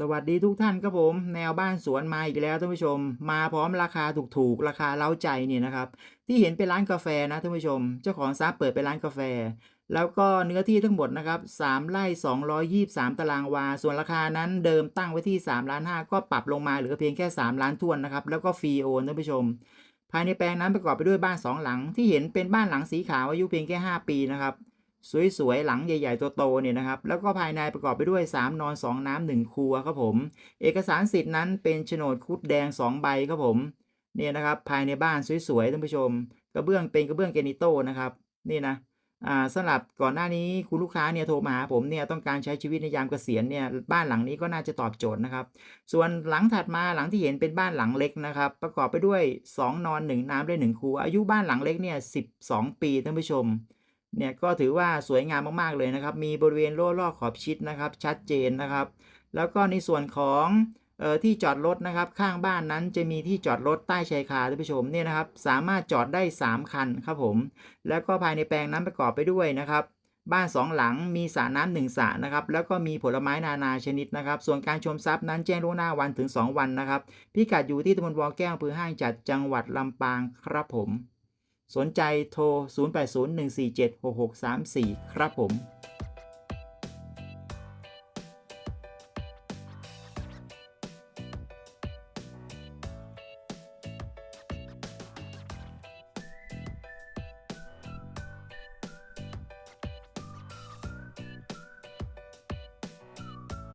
สวัสดีทุกท่านครับผม แนวบ้านสวนมาอีกแล้วท่านผู้ชม มาพร้อมราคาถูกๆ ราคาเล้าใจเนี่ยนะครับ ที่เห็นเป็นร้านกาแฟนะท่านผู้ชม เจ้าของทรัพย์เปิดเป็นร้านกาแฟ แล้วก็เนื้อที่ทั้งหมดนะครับ3ไร่223 ตารางวา ส่วนราคานั้นเดิมตั้งไว้ที่3ล้าน5ก็ปรับลงมาเหลือเพียงแค่ 3 ล้านทวนนะครับ แล้วก็ฟรีโอนท่านผู้ชม ภายในแปลงนั้นประกอบไปด้วยบ้าน 2 หลังที่เห็นเป็นบ้านหลังสีขาวอายุเพียงแค่ 5 ปีนะครับ สวยๆ หลังใหญ่ๆโตเนี่ยนะครับ แล้วก็ภายในประกอบไปด้วย 3 นอน 2 น้ำ1ครัวครับผม เอกสารสิทธิ์นั้นเป็นโฉนดคุดแดง 2 ใบครับผม เนี่ยนะครับ ภายในบ้านสวยๆ ท่านผู้ชม กระเบื้องเป็นกระเบื้องเกนิโต้นะครับ นี่นะ อ่าสำหรับก่อนหน้านี้คุณลูกค้าเนี่ยโทรมาหาผมเนี่ยต้องการใช้ชีวิตในยามเกษียณเนี่ย บ้านหลังนี้ก็น่าจะตอบโจทย์นะครับ ส่วนหลังถัดมาหลังที่เห็นเป็นบ้านหลังเล็กนะครับ ประกอบไปด้วย 2 นอน 1 น้ำและ1ครัว อายุบ้านหลังเล็กเนี่ย12 ปีท่านผู้ชม เนี่ยก็ถือว่าสวยงามมากๆเลยนะครับ มีบริเวณรั้วรอบขอบชิดนะครับ ชัดเจนนะครับ แล้วก็ในส่วนของเอ่อที่จอดรถนะครับ ข้างบ้านนั้นจะมีที่จอดรถใต้ชายคาท่านผู้ชมเนี่ยนะครับ สามารถจอดได้ 3 คันครับผม แล้วก็ภายในแปลงนั้นประกอบไปด้วยนะครับ บ้าน2หลังมีสระน้ำหนึ่งสระนะครับ แล้วก็มีผลไม้นานาชนิดนะครับ ส่วนการชมทรัพย์นั้นแจ้งล่วงหน้าวันถึง 2 วันนะครับ พิกัดอยู่ที่ตำบลวอแก้วอำเภอห้างจัดจังหวัดลำปางครับผม สนใจโทร 0801476634 ครับผม